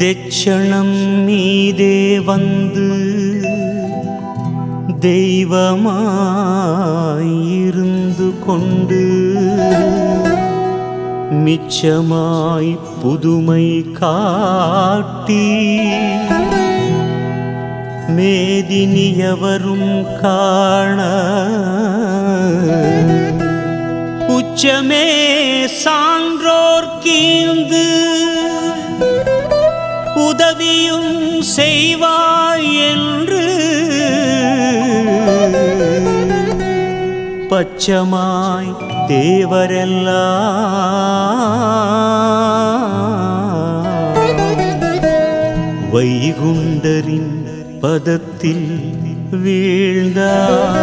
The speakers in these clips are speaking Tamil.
தெச்சணம் மீதே வந்து தெய்வமாயிருந்து கொண்டு மிச்சமாய் புதுமை காட்டி மேதினியவரும் காண உச்சமே சான்றோர் உதவியும் செய்வாய் என்று. பச்சமாய் தேவரெல்லாம் வைகுண்டரின் பதத்தில் வீழ்ந்தார்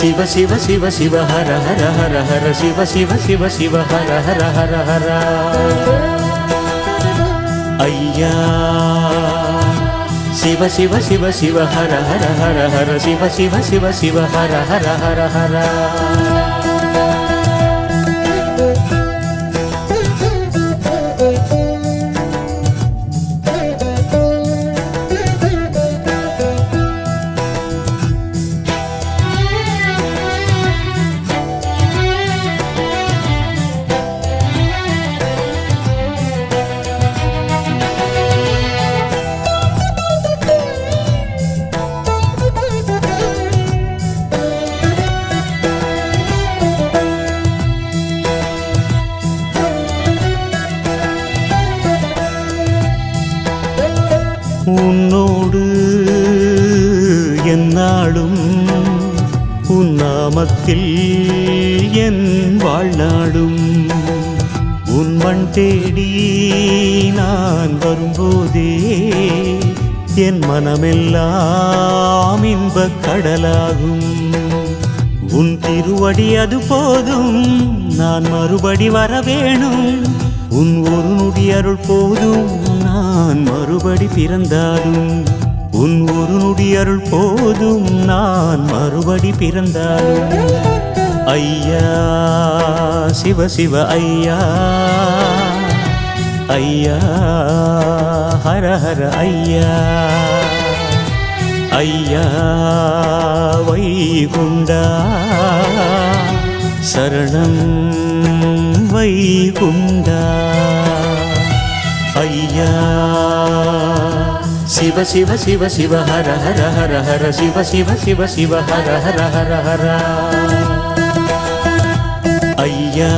சிவ சிவ சிவ சிவ ஹர ஹர ஹர ஹர சிவ சிவ சிவ சிவ ஹர ஹர ஹர ஹர ஐயா சிவ சிவ சிவ சிவ ஹர ஹர ஹர ஹர சிவ சிவ சிவ சிவ ஹர ஹர ஹர ஹர என் வாழ்நாடும் உன் மண் தேடி நான் வரும்போதே என் மனமெல்லாம் இன்பக் கடலாகும். உன் திருவடி அது போதும் நான் மறுபடி வர வேணும் உன் ஒரு நொடி அருள் போதும் நான் மறுபடி பிறந்தாலும். உன் ஒரு நொடி அருள் போதும் நான் மறுபடி பிறந்தாலும். ஐயா சிவ சிவ ஐயா. ஐயா ஹர ஹர ஐயா. ஐயா வைகுண்டா. சரணம் வைகுண்டா. ஐயா சிவ சிவ சிவ சிவ ஹர ஹர ஹர ஹர சிவ சிவ சிவ சிவ ஹர ஹர ஹர ஹரா. ஐயா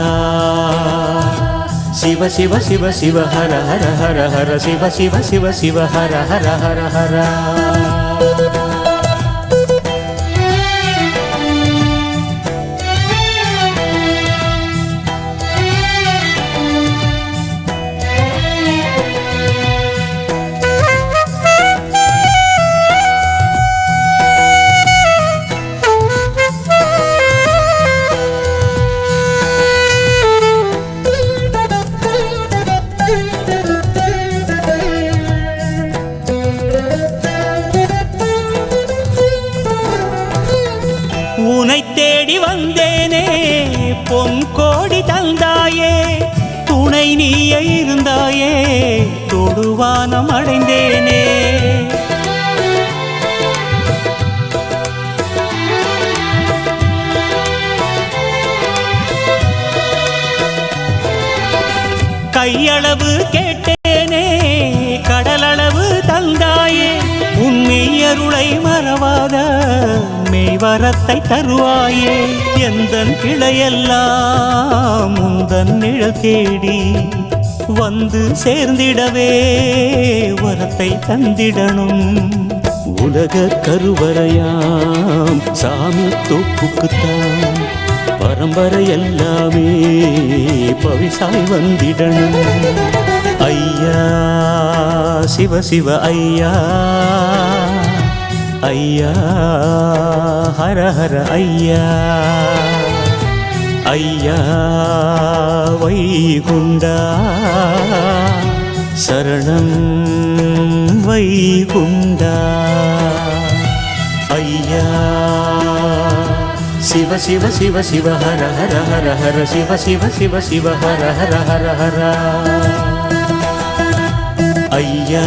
சிவ சிவ சிவ சிவ ஹர ஹர ஹர ஹர சிவ சிவ சிவ சிவ ஹர ஹர ஹர ஹர பொன் கோடி தந்தாயே. துணை நீயே இருந்தாயே. தொடுவானம் அடைந்தேனே. கையளவு கேட்டேனே வரத்தை தருவாயே. எந்தன் கிளையெல்லாம் முந்தன் நிழல் தேடி வந்து சேர்ந்திடவே வரத்தை தந்திடணும். உலக கருவறையாம் சாமி தோப்புக்குத்தான் பரம்பரை எல்லாமே பவிசாய் வந்திடணும். ஐயா சிவ சிவ ஐயா. ஐயா ஹர ஹர ஐயா. ஐயா வைகுண்டா. சரணம் வைகுண்டா. ஐயா சிவ சிவ சிவ சிவ ஹர ஹர ஹர ஹர சிவ சிவ சிவ சிவ ஹர ஹர ஹர ஹர. ஐயா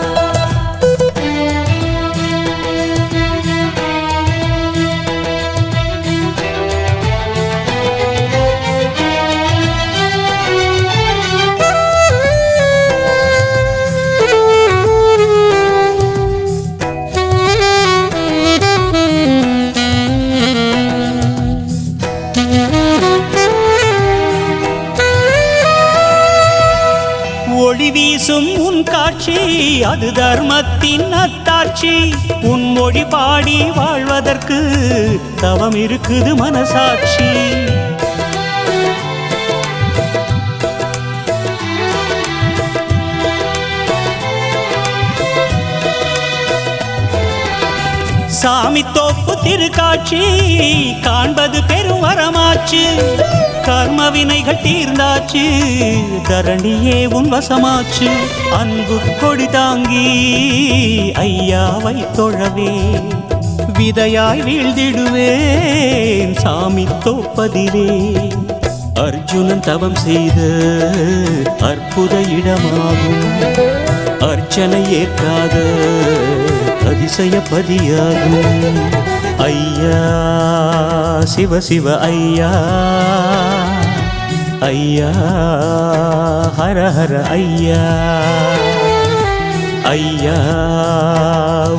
ஒளி வீசும் உன் காட்சி அது தர்மத்தின் அத்தாட்சி. உன் மொழி பாடி வாழ்வதற்கு தவம் இருக்குது மனசாட்சி. சாமி திரு காட்சி காண்பது பெரும் வரமாச்சு. கர்ம வினைகள் தீர்ந்தாச்சு தரணியே உன் வசமாச்சு. அன்பு கொடி தாங்கி ஐயாவை தொழவே விதையாய் வீழ்ந்திடுவேன் சாமி தோப்பதிலே. அர்ஜுனன் தவம் செய்த அற்புத இடமாகும். அர்ச்சனை ஏற்காத அதிசய பதியாகும். ஐயா சிவ சிவ ஐயா. ஐயா ஹர ஹர ஐயா. ஐயா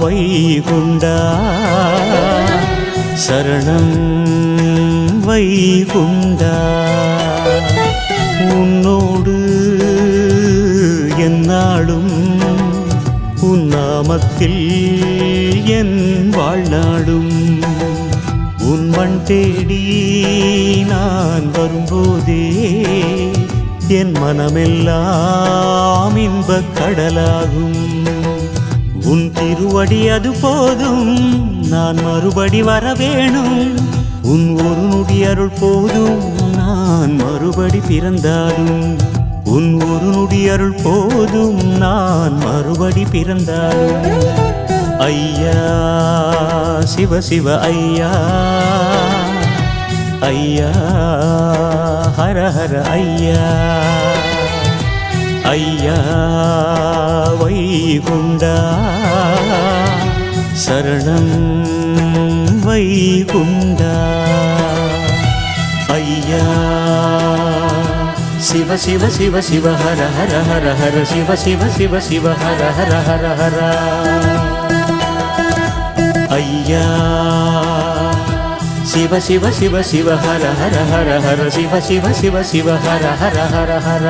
வைகுண்டா. சரணம் வைகுண்டா. உன்னோடு நாமத்தில் என் வாழ்நாடும் உன் மண் தேடி நான் வரும்போதே என் மனமெல்லாம் இன்பக் கடலாகும். உன் திருவடி அது போதும் நான் மறுபடி வர வேணும் உன் ஒரு நொடி அருள் போதும் நான் மறுபடி பிறந்தாலும். உன் ஒரு நொடி அருள் போதும் நான் மறு மறுபடி பிறந்தாலும் ஐயா சிவ சிவ ஐயா. ஐயா ஹர ஹர ஐயா. ஐயா வைகுண்டா. சரணம் வைகுண்டா. ஐயா சிவ சிவ சிவ சிவ ஹர ஹர ஹர ஹர சிவ சிவ சிவ சிவ ஹர ஹர ஹர ஹர ஐயா சிவ சிவ சிவ சிவ ஹர ஹர ஹர ஹர சிவ சிவ சிவ சிவ ஹர ஹர ஹர ஹர